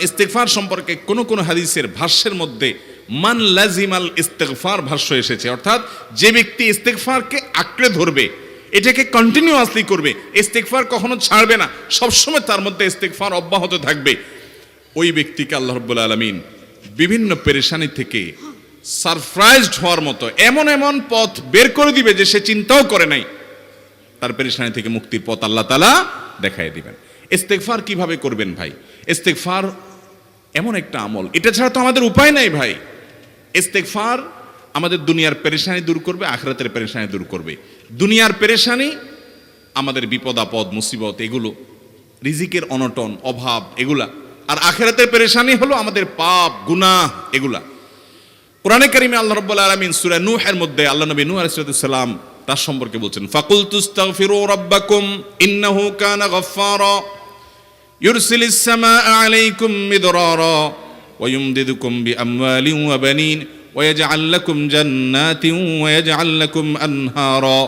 ইস্তেগফার সম্পর্কে কোন কোন হাদিসের ভাষ্যের মধ্যে মান লাজিমাল ইস্তেগফার ভাষ্য এসেছে। অর্থাৎ যে ব্যক্তি ইস্তেকফারকে আঁকড়ে ধরবে, এটাকে কন্টিনিউয়াসলি করবে, ইস্তেগফার কখনো ছাড়বে না, সবসময় তার মধ্যে ইস্তেগফার অব্যাহত থাকবে। ওই ব্যক্তিকে আল্লাহ রব্বুল আলমিন বিভিন্ন পেরেশানি থেকে সারপ্রাইজড হওয়ার মতো এমন এমন পথ বের করে দিবে যে সে চিন্তাও করে নাই। তার পেরেশানি থেকে মুক্তির পথ আল্লাহ তালা দেখাই দিবেন। ইস্তেগফার কীভাবে করবেন ভাই? ইস্তেগফার এমন একটা আমল। এটা ছাড়া তো আমাদের উপায় নাই ভাই। ইস্তেগফার আমাদের দুনিয়ার পেরেশানি দূর করবে, আখরাতের পেরেশানি দূর করবে। দুনিয়ার পেরেশানি আমাদের বিপদ, আপদ, মুসিবত, এগুলো, রিজিকের অনটন, অভাব, এগুলা। আর আখেরাতের পেরেশানি হলো আমাদের পাপ, গুনাহ, এগুলা। কোরআনে কারিমে আল্লাহ রাব্বুল আলামিন সূরা নূহের মধ্যে আল্লাহ নবী নূহ সালাম তার সম্পর্কে বলছেন ফাকুল তুস্তাগফিরু রাব্বাকুম ইন্নাহু কানা গফফারা। ইউরসিলিস সামাআ আলাইকুম মিদরারা ويمددكم بأموال وبنين ويجعل لكم جنات ويجعل لكم أنهارا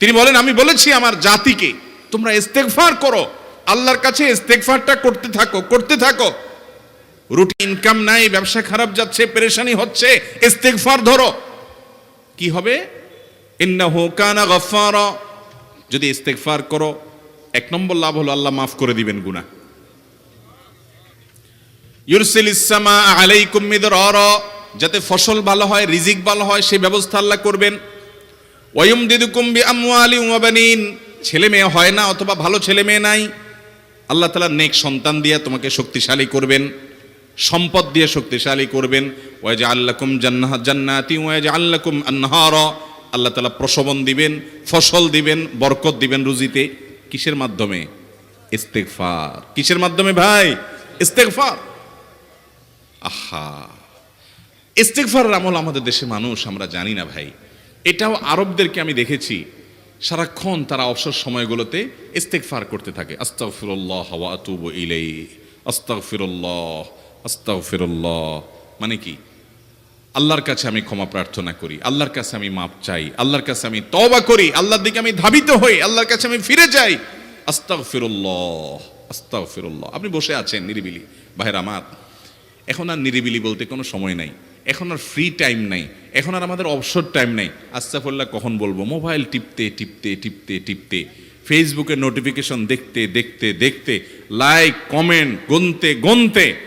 তিনি বলেন আমি বলেছি আমার জাতিকে তোমরা ইস্তেগফার করো আল্লাহর কাছে ইস্তেগফারটা করতে থাকো করতে থাকো রুটি ইনকাম নাই ব্যবসা খারাপ যাচ্ছে পেরেশানি হচ্ছে ইস্তেগফার ধরো কি হবে ইন্নাহু কানা গফফারা যদি ইস্তেগফার করো এক নম্বর লাভ হলো আল্লাহ মাফ করে দিবেন গুনাহ। ইউরসিলিস সামা আলাইকুম মিদরারা, যাতে ফসল ভালো হয়, রিজিক ভালো হয় সেই ব্যবস্থা আল্লাহ করবেন। ওয়ুম দিদুকুম বি আমওয়ালি ওয়া বানিন, ছেলে মেয়ে হয় না অথবা ভালো ছেলে মেয়ে নাই, আল্লাহ তাআলা নেক সন্তান দিয়ে তোমাকে শক্তিশালী করবেন, সম্পদ দিয়ে শক্তিশালী করবেন। ওয়াজ আল্লাকুম জান্নাহ, জান্নাতি ওয়াজ আল্লাকুম আনহারা, আল্লাহ তাআলা প্রসবন দিবেন, ফসল দিবেন, বরকত দিবেন রুজিতে। কিসের মাধ্যমে? ইস্তেগফার। কিসের মাধ্যমে ভাই? ইস্তেগফার। আহা। ইস্তেগফারের আমল আমাদের দেশে মানুষ, আমরা জানি না ভাই। এটাও আরবদেরকে আমি দেখেছি, সারাক্ষণ তারা অবসর সময়গুলোতে ইস্তেগফার করতে থাকে। আস্তাগফিরুল্লাহ ওয়া আতুবু ইলাই আস্তাগফিরুল্লাহ আস্তাগফিরুল্লাহ। মানে কি? আল্লাহর কাছে আমি ক্ষমা প্রার্থনা করি, আল্লাহর কাছে আমি মাপ চাই, আল্লাহর কাছে আমি তওবা করি, আল্লাহর দিকে আমি ধাবিত হই, আল্লাহর কাছে আমি ফিরে যাই। আস্তাগফিরুল্লাহ আস্তাগফিরুল্লাহ। আপনি বসে আছেন নিরিবিলি। ভাইরা আমার, এখন আর নিরিবিলি বলতে কোনো সময় নাই। এখন আর ফ্রি টাইম নাই। এখন আর আমাদের অবসর টাইম নাই। আস্তাফুল্লাহ কখন বলব? মোবাইল টিপতে টিপতে টিপতে টিপতে। ফেসবুকের নোটিফিকেশন দেখতে দেখতে দেখতে। লাইক কমেন্ট গুনতে গুনতে।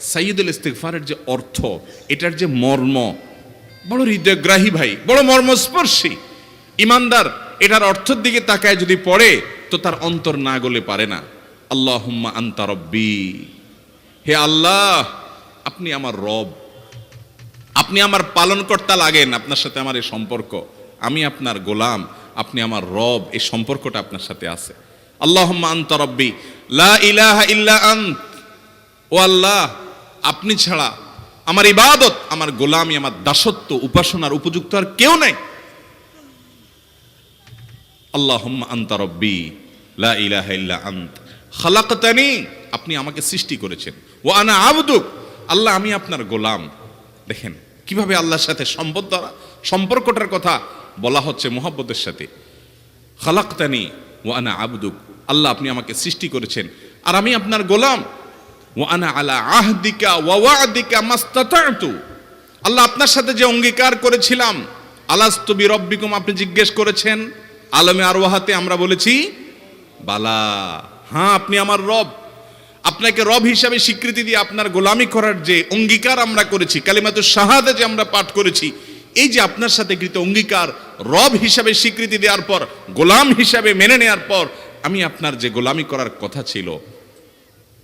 সাইয়দুল ইস্তেকফারের যে অর্থ, এটার যে মর্ম, বড় হৃদয়গ্রাহী ভাই, বড় মর্মস্পর্শী। ইমানদার, এটার অর্থের দিকে তাকায় যদি পড়ে, তো তার অন্তর না গলে পারে না। আল্লাহ আন্তা রব্বি। হে আল্লাহ, আপনি আমার রব। আপনি আমার পালনকর্তা লাগেন আপনার সাথে আমার এই সম্পর্ক। আমি আপনার গোলাম, আপনি আমার রব, এই সম্পর্কটা আপনার সাথে আছে। আল্লাহ আন্ত রব্বি। লা ইলাহা ইল্লা আন্ত। ও আল্লাহ আপনি ছাড়া আমার ইবাদত, আমার গোলামি, আমার দাসত্ব, উপাসনার উপযুক্ত আর কেউ নাই। আল্লাহ আন্ত খালাকতানি, আপনি আমাকে সৃষ্টি করেছেন। ও আনা আবদুক, আল্লাহ আমি আপনার গোলাম। দেখেন, কীভাবে আল্লাহর সাথে সম্পদ দ্বারা সম্পর্কটার কথা বলা হচ্ছে মোহাব্বতের সাথে। খালাক্তানি ও আনা আবদুক, আল্লাহ আপনি আমাকে সৃষ্টি করেছেন। আর আমি আপনার গোলাম। ও আনা আলা আহদিকা ওয়াদিকা মাস্তাতু আল্লাহ আপনার সাথে যে অঙ্গীকার করেছিলাম আলাস্তবি রব্বিকুম আপনি জিজ্ঞেস করেছেন, আলমে আরওয়াহাতে আমরা বলেছি, বালা। হ্যাঁ আপনি আমার রব। আপনাকে রব হিসাবে স্বীকৃতি দিয়ে আপনার গোলামি করার যে অঙ্গীকার আমরা করেছি কালিমাতুর শাহাদা যে আমরা পাঠ করেছি, এই যে আপনার সাথে কৃত অঙ্গীকার, রব হিসাবে স্বীকৃতি দেওয়ার পর, গোলাম হিসাবে মেনে নেওয়ার পর, আমি আপনার যে গোলামি করার কথা ছিল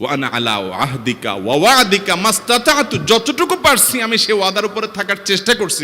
ওয়ানা আলা আহদিকা ওয়াদিকা মাস্তাতা যতটুকু পারছি আমি সে ওয়াদার উপরে থাকার চেষ্টা করছি